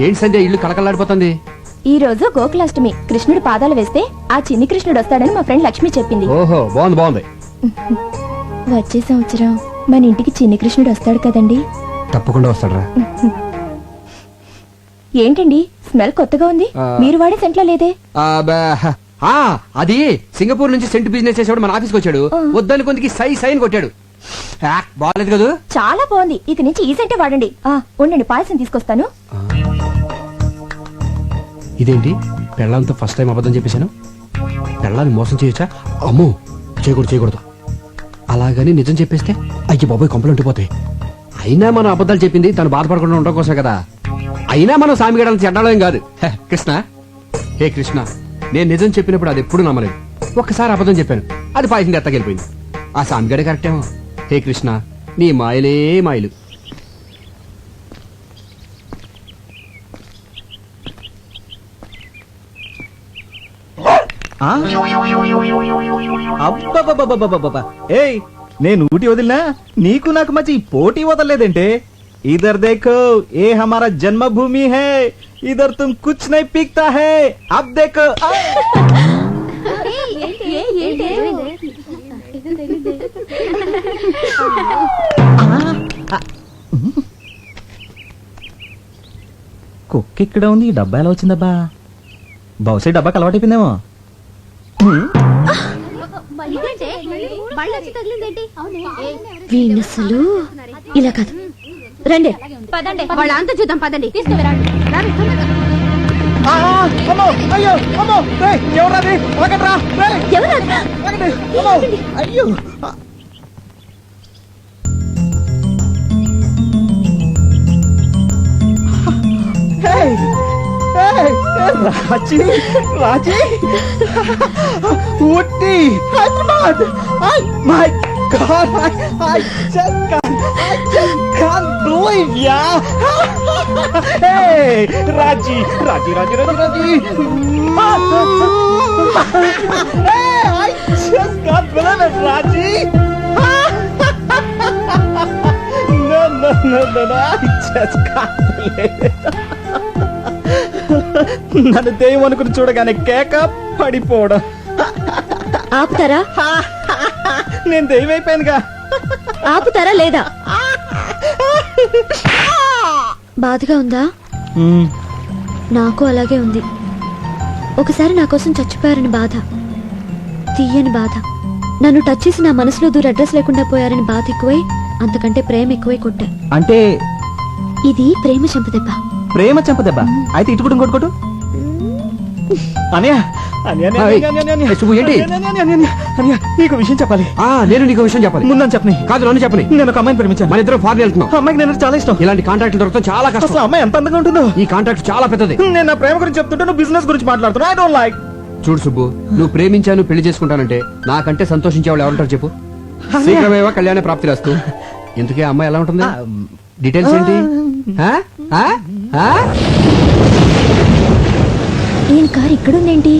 ఏంటి సంధ్య ఇల్లు కలకలాడిపోతుంది ఈ రోజు గోకులాష్టమి. కృష్ణుడు పాదాలు వేస్తే ఆ చిన్ని కృష్ణుడు వస్తాడని మా ఫ్రెండ్ లక్ష్మి చెప్పింది. ఓహో బాగుంది బాగుంది. వచ్చే సంవత్సరం మన ఇంటికి చిన్ని కృష్ణుడు వస్తాడు కదండి. తప్పకుండా వస్తాడరా. ఏంటండి? స్మెల్ కొత్తగా ఉంది. మీరు వాడే సెంట్లో లేదే. అది సింగపూర్ నుంచి సెంట్ బిజినెస్ చేసేవాడు మన ఆఫీస్కి వచ్చాడు. ఆ. వద్దని కొందికి సై సైన్ కొట్టాడు. బాగాలేదు కదా? చాలా బాగుంది. ఇక నుంచి ఈ సెంటే వాడండి. ఆ ఉండండి పాయసం తీసుకొస్తాను. ఇదేంటి? పెళ్ళంతో ఫస్ట్ టైం అబద్ధం చెప్పేశాను? పెళ్ళాన్ని మోసం చేయొచ్చా? అమ్మో చేయకూడదు చేయకూడదు. అలాగని నిజం చెప్పేస్తే అయ్యి బాబాయ్ కొంపలు ఉండిపోతాయి అయినా మనం అబద్ధాలు చెప్పింది తను బాధపడకుండా ఉండడం కోసమే కదా. అయినా మనం సామిగడాలను చెడ్డాలేం కాదు. హే, కృష్ణ. హే కృష్ణ. నేను నిజం చెప్పినప్పుడు అది ఎప్పుడు నమ్మలేదు. ఒక్కసారి అబద్ధం చెప్పాను. అది పాయసం ఎత్తగెళ్ళిపోయింది ఆ సామిగడే కరెక్టేమో. హే కృష్ణ నీ మాయలే మాయలు. ఏయ్ నేను ఊటి వదిలినా? నీకు నాకు మధ్య ఈ పోటీ వదలలేదంటే? ఇదర్ దేఖో ఏ హమారా జన్మభూమి హే? ఇదర్ తుమ్ కుచ్ నై పీక్తా హే? అబ్ దేఖో కుక్క ఇక్కడ ఉంది ఈ డబ్బా ఎలా వచ్చిందబ్బా? బహుశా ఈ డబ్బాకి అలవాటైపోయిందేమో వీణసలు ఇలా కాదు. రండి. పదండి. వాళ్ళ అంత చూద్దాం పదండి. ఆ, అమ్మో, అయ్యో, అమ్మో, రేయ్, ఎవరది? ఒకట్రా, రేయ్, ఎవరు ఒకటి, అమ్మో, అయ్యో. Hey, hey, Raji Raji Ooty Hyderabad I my god I I just can't I just can't believe yeah hey Raji Raji Raji Raji Raji hey I just can't believe it Raji No, no, no, no, no, I just can't believe it. నన్ను దెయ్యం అనుకుని చూడగానే కేక పడిపోవడం. ఆపుతారా? నేను దెయ్యం అయిపోయానుగా ఆపుతారా లేదా? బాధగా ఉందా? నాకు అలాగే ఉంది. ఒకసారి నా కోసం చచ్చిపోయారని బాధ. తీయని బాధ. నన్ను టచ్ చేసి నా మనసులో దూర అడ్రస్ లేకుండా పోయారని బాధ ఎక్కువై అంతకంటే ప్రేమ ఎక్కువై కొట్టా. అంటే? ఇది ప్రేమ చంపదెబ్బ. ప్రేమ చంపదెబ్బ? అయితే ఇటు కూడా ఇంకోటి కొట్టు శుభు, ఏంటి? నీకు విషయం చెప్పాలి. ఆ నేను నీకు విషయం చెప్పాలి. ముందని చెప్పని. కాదు నన్ను చెప్పని. నేను ఒక అమ్మాయిని ప్రేమించాను. మన ఇద్దరం ఫారెన్ వెళ్తున్నాం. అమ్మాయికి నేను చాలా ఇష్టం. ఇలాంటి కాంట్రాక్ట్లు దొరకడం చాలా కష్టం. అమ్మాయి ఎంత అందంగా ఉంటుందో. ఈ కాంట్రాక్ట్ చాలా పెద్దది. నేను నా ప్రేమ గురించి చెప్తుంటే నువ్వు బిజినెస్ గురించి మాట్లాడుతున్నా ఐ డోంట్ లైక్ చూడు సుబ్బు నువ్వు ప్రేమించాను పెళ్ళి చేసుకుంటానంటే నాకంటే సంతోషించే వాళ్ళు ఎవరుంటారు చెప్పు. శీఘ్రమేవా కళ్యాణ ప్రాప్తి రాస్తూ. ఇంతకీ ఆ అమ్మాయి ఎలా ఉంటుంది? డీటెయిల్స్ ఏంటి? ఈయన కారు ఇక్కడుందేంటి?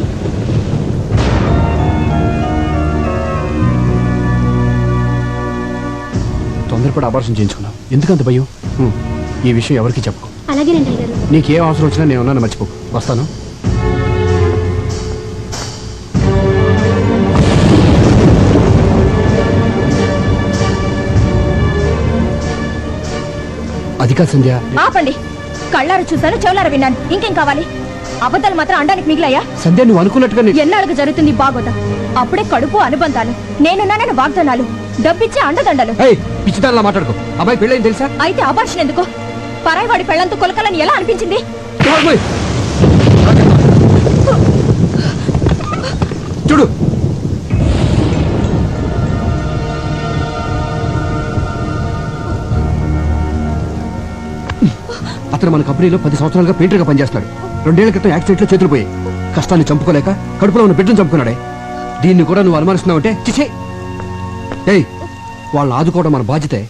తొందరపడి అబార్షన్ చేయించుకున్నావు ఎందుకంత భయం? హ్మ్. ఈ విషయం ఎవరికి చెప్పకు. అలాగేనండి అయ్యగారు. నీకేం అవసరం వచ్చినా నేను ఉన్నాను మర్చిపో. వస్తాను. అది కాదు సంధ్య. ఆపండి. కళ్ళారు చూశాను చెవులారు విన్నాను. ఇంకేం కావాలి? అబద్ధాలు మాత్రం అండానికి మిగిలాయా? సంధ్య నువ్వు అనుకున్నట్టుగా నీ- ఎన్నాళ్ళకు జరుగుతుంది బాగోదా అప్పుడే కడుపు అనుబంధాలు. నేనున్నానని వాగ్దానాలు. డబ్బిచ్చే అండదండలు. పిచ్చిదానిలా మాట్లాడుకో. అబ్బాయి పెళ్ళైంది తెలుసా? అయితే అభాషణ ఎందుకు? పరాయివాడి పెళ్ళంతో కొలకలని ఎలా అనిపించింది. చూడు. అతను మన కంపెనీలో పది సంవత్సరాలుగా పెయింటర్గా పనిచేస్తున్నాడు రెండేళ్ళ క్రితం యాక్సిడెంట్లో చేతులు పోయాయి. కష్టాన్ని చంపుకోలేక కడుపులో ఉన్న బిడ్డను చంపుకున్నాడే. దీన్ని కూడా నువ్వు అనుమానిస్తున్నావంటే చిచే! ఏయ్ వాళ్ళని ఆదుకోవడం మన బాధ్యతే.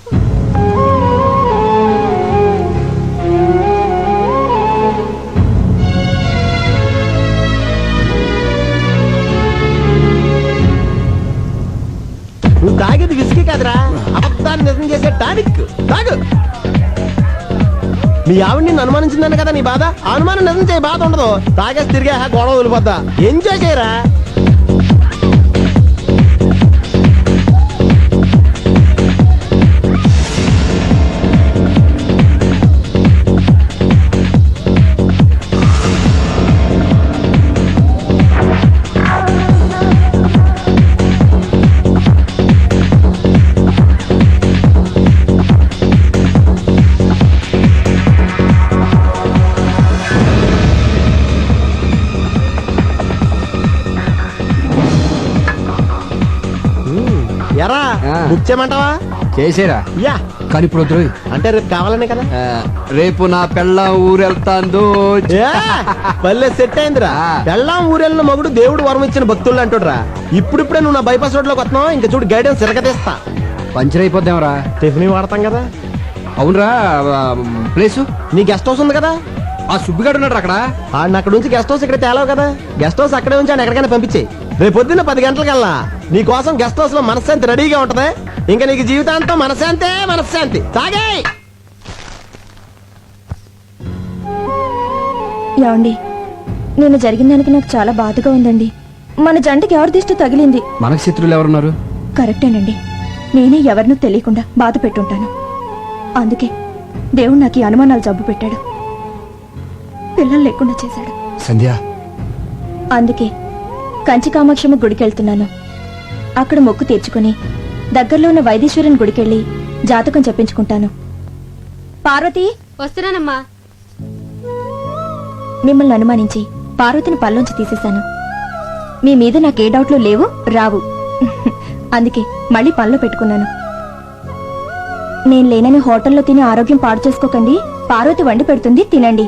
నువ్వు తాగేది విసికి కాదురా. అబద్ధాన్ని నిజం చేసే టానిక్. తాగు. మీ ఆవిడ నిన్ను అనుమానించిందని కదా నీ బాధ? అనుమానం నిజం చేయ బాధ ఉండదు. తాగేసి తిరిగా గొడవ వదిలిపోద్దా? ఎంజాయ్ చేయరా. బుక్ చేయమంటావా చేసేరా. యా. కానీ ఇప్పుడు వద్దు. అంటే రేపు కావాలనే కదా? ఆ, రేపు నా పెళ్ళ ఊరెళ్తాందో. ఏ, పల్లె సెట్ అయిందిరా. ఆ. పెళ్ళాం ఊరెళ్ళిన మగుడు దేవుడు వరం ఇచ్చిన భక్తులు అంటుడ్రా. ఇప్పుడిప్పుడే నువ్వు నా బైపాస్ రోడ్లోకి వస్తున్నావు ఇంకా చూడు గైడెన్స్ తిరగతీస్తా పంచర్ అయిపోద్దాంరా టిఫిన్ వాడతాం కదా? అవునరా ప్లేసు? నీ గెస్ట్ హౌస్ ఉంది కదా? ఆ సుబ్బిగాడు ఉన్నాడు అక్కడ. ఆడిని అక్కడ నుంచి గెస్ట్ హౌస్ ఇక్కడ తేలావు కదా. గెస్ట్ హౌస్ అక్కడే ఉంచి ఆయన ఎక్కడికైనా పంపించేయి రేపు పొద్దున్న పది గంటలకల్లా నీ కోసం గెస్ట్ హౌస్లో మనశ్శాంతి రెడీగా ఉంటది. ఇంకా నీకు జీవితాంతం మనశ్శాంతే మనశ్శాంతి. తాగే! ఏమండి నేను జరిగిన దానికి నాకు చాలా బాధగా ఉందండి. మన జంటకి ఎవరి దిష్టి తగిలింది? మనకు శత్రువులు ఎవరున్నారు? కరెక్టేనండి. నేనే ఎవరినూ తెలియకుండా బాధ పెట్టుంటాను. అందుకే దేవుడు నాకు ఈ అనుమానాలు జబ్బు పెట్టాడు. పిల్లలు లేకుండా చేశాడు. సంధ్య. అందుకే కంచి కామాక్షమ్మ గుడికెళ్తున్నాను అక్కడ మొక్కు తీర్చుకుని దగ్గరలో ఉన్న వైదీశ్వరుని గుడికెళ్ళి జాతకం చెప్పించుకుంటాను. పార్వతి! వస్తున్నానమ్మా. మిమ్మల్ని అనుమానించి పార్వతిని పల్లోంచి తీసేశాను. మీ మీద నాకే డౌట్లు లేవు రావు. అందుకే మళ్ళీ పనిలో పెట్టుకున్నాను. నేను లేనని హోటల్లో తిని ఆరోగ్యం పాడు చేసుకోకండి. పార్వతి వండి పెడుతుంది తినండి.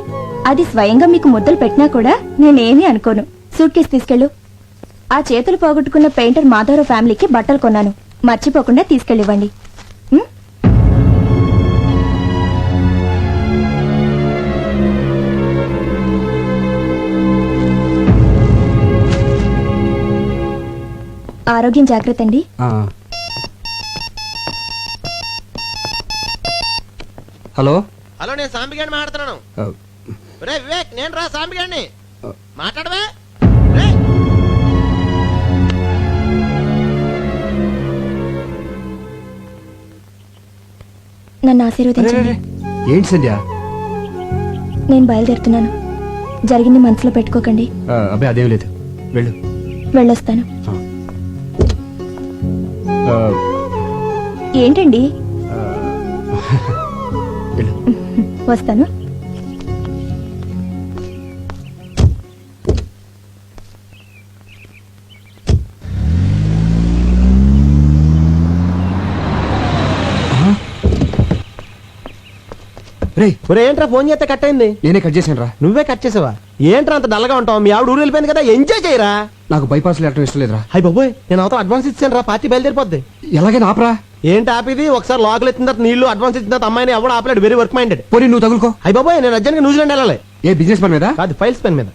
అది స్వయంగా మీకు ముద్దలు పెట్టినా కూడా నేనేమీ అనుకోను. సూట్ కేసు తీసుకెళ్ళు. ఆ చేతులు పోగొట్టుకున్న పెయింటర్ మాధవరావు ఫ్యామిలీకి బట్టలు కొన్నాను. మర్చిపోకుండా తీసుకెళ్ళివ్వండి? ఆరోగ్యం జాగ్రత్త అండి. హలో? హలో నేను సాంబిగాడిని మాట్లాడుతున్నాను. రే వివేక్ నేను రా సాంబిగాడిని. ఆ. మాట్లాడవే. నన్ను ఆశీర్వదించండి. ఏంటి సంధ్య? నేను బయలుదేరుతున్నాను. జరిగింది మనసులో పెట్టుకోకండి. అబ్బాయి అదేం లేదు. వెళ్ళు. వెళ్ళొస్తాను. ఏంటండి? వెళ్ళు. వస్తాను. రే ఒరే ఏంట్రా ఫోన్ చేస్తే కట్ అయింది? నేనే కట్ చేశాను రా నువ్వే కట్ చేసావా? ఏంట్రా అంత డల్గా ఉంటావు? మీ ఆవిడ ఊరు వెళ్ళిపోయింది కదా ఎంజాయ్ చేయరా? నాకు బైపాస్ వెళ్ళటం ఇష్టం లేదురా. హై బాబోయ్ నేను అవతల అడ్వాన్స్ ఇచ్చాను రా పార్టీ బయలుదేరిపోద్ది. ఎలాగైనా ఆపరా. ఏంటి ఆపిది? ఒకసారి లోకల్ ఎత్తిన తర్వాత నీళ్ళు అడ్వాన్స్ ఇచ్చిన తర్వాత అమ్మాయిని ఎవడు ఆపలేడు వెరీ వర్క్ మైండెడ్ పోనీ నువ్వు తగులుకో. హై బాబోయ్ నేను అర్జెంట్గా న్యూజిలాండ్ వెళ్ళాలి. ఏ బిజినెస్ పని మీద? కాదు ఫైల్స్ పెన్ మీద.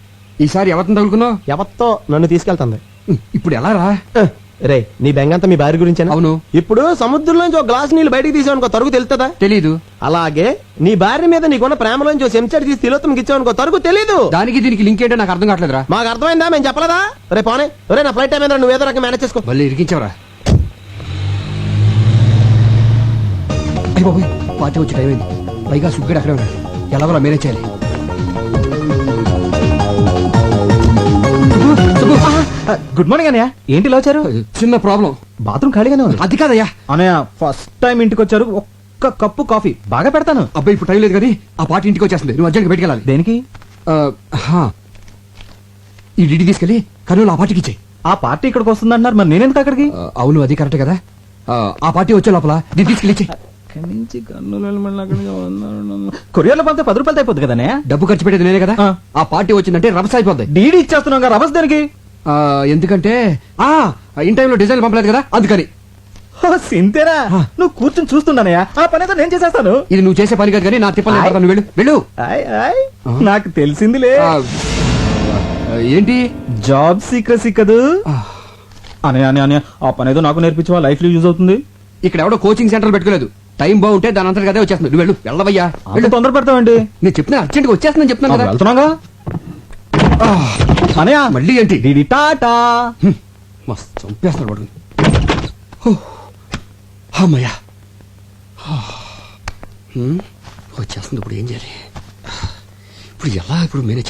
ఈసారి ఎవరిని తగులుకున్నావు? ఎవత్తో నన్ను తీసుకెళ్తుంది. ఇప్పుడు ఎలా రా? రే నీ బెంగంతా మీ భార్య గురించి అవును. ఇప్పుడు సముద్రంలోంచి ఒక గ్లాస్ నీళ్ళు బయటికి తీసావనుకో తరుగు తెలుతుందా తెలీదు. అలాగే నీ భార్య మీద నీకున్న ప్రేమలోంచి ఓ చెంచాడు తీసి తిలోత్తంకి ఇచ్చావనుకో తరుగు తెలీదు. దానికి దీనికి లింక్ ఏంటో నాకు అర్థం కావట్లేదురా. మాకు అర్థమైందా? మేము చెప్పలేదా? రే పోనే. రే నా ఫ్లైట్ టైం ఏదో రకం మేనేజ్ చేసుకో. మళ్ళీ ఇరికించావరా. అయ్యి బాబోయ్ పార్టీ వచ్చి టైం అయింది. పైగా సుగ్గడు అక్కడే ఉన్నాడు. ఎలాగోలా మేనేజ్ చేయాలి. గుడ్ మార్నింగ్ అన్నయ్య. ఏంటి ఇలా వచ్చారు? చిన్న ప్రాబ్లం బాత్రూమ్ ఖాళీగానే ఉంది. అది కాదయ్యా. అన్నయ్య ఫస్ట్ టైం ఇంటికి వచ్చారు ఒక్క కప్పు కాఫీ. బాగా పెడతాను. అబ్బాయి ఇప్పుడు టైం లేదు కానీ ఆ పార్టీ ఇంటికి వచ్చేస్తుంది. నువ్వు అర్జెంట్గా బయటికి వెళ్ళాలి. దేనికి. ఈ డిడి తీసుకెళ్ళి కర్నూలు ఆ పార్టీకి ఇచ్చేయి. ఆ పార్టీ ఇక్కడికి వస్తుందంటున్నారు. మరి నేనెందుకు అక్కడికి? అవును అది కరెక్ట్ కదా. ఆ, పార్టీ వచ్చే లోపల దీన్ని తీసుకెళ్ళి ఇచ్చేయి. కొరియర్లో పంపితే పది రూపాయలు అయిపోద్ది కదా డబ్బు ఖర్చు పెట్టేది నేనే కదా. ఆ. పార్టీ వచ్చిందంటే రభస అయిపోద్ది. డీడీ ఇచ్చేస్తున్నాం కదా రభస్ దేనికి? ఎందుకంటే ఆ ఇన్ టైంలో డిజైన్ పంపలేదు కదా అందుకని. సింతేనా నువ్వు కూర్చొని చూస్తుండనయ్యా. ఆ పని అయితే నేను చేసేస్తాను. ఇది నువ్వు చేసే పని కాదు కానీ నా తిప్పలు వెళ్ళు. వెళ్ళు. నాకు తెలిసిందిలే. ఏంటి? జాబ్ సీక్రసీ కదూ అనే అనే అనే ఆ పని ఏదో నాకు నేర్పించవా లైఫ్లో యూజ్ అవుతుంది. ఇక్కడ ఎవడో కోచింగ్ సెంటర్ పెట్టుకోలేదు. టైం బాగుంటే దాని అంతటి కదే వచ్చేస్తుంది. వెళ్ళు. వెళ్ళవయ్యా. అంత వెళ్ళు. తొందర పెడతామండి నేను చెప్పిన అర్జెంట్గా వచ్చేస్తుందని చెప్తున్నాను కదా. వెళ్తున్నాగా? అనయా మళ్ళీ ఏంటి డిడి టాటా. మస్తు చంపేస్తాడు వాడు హో. అమ్మయ్యా. వచ్చేస్తుంది ఇప్పుడు ఏం చేయాలి ఇప్పుడు ఎలా ఇప్పుడు మేనేజ్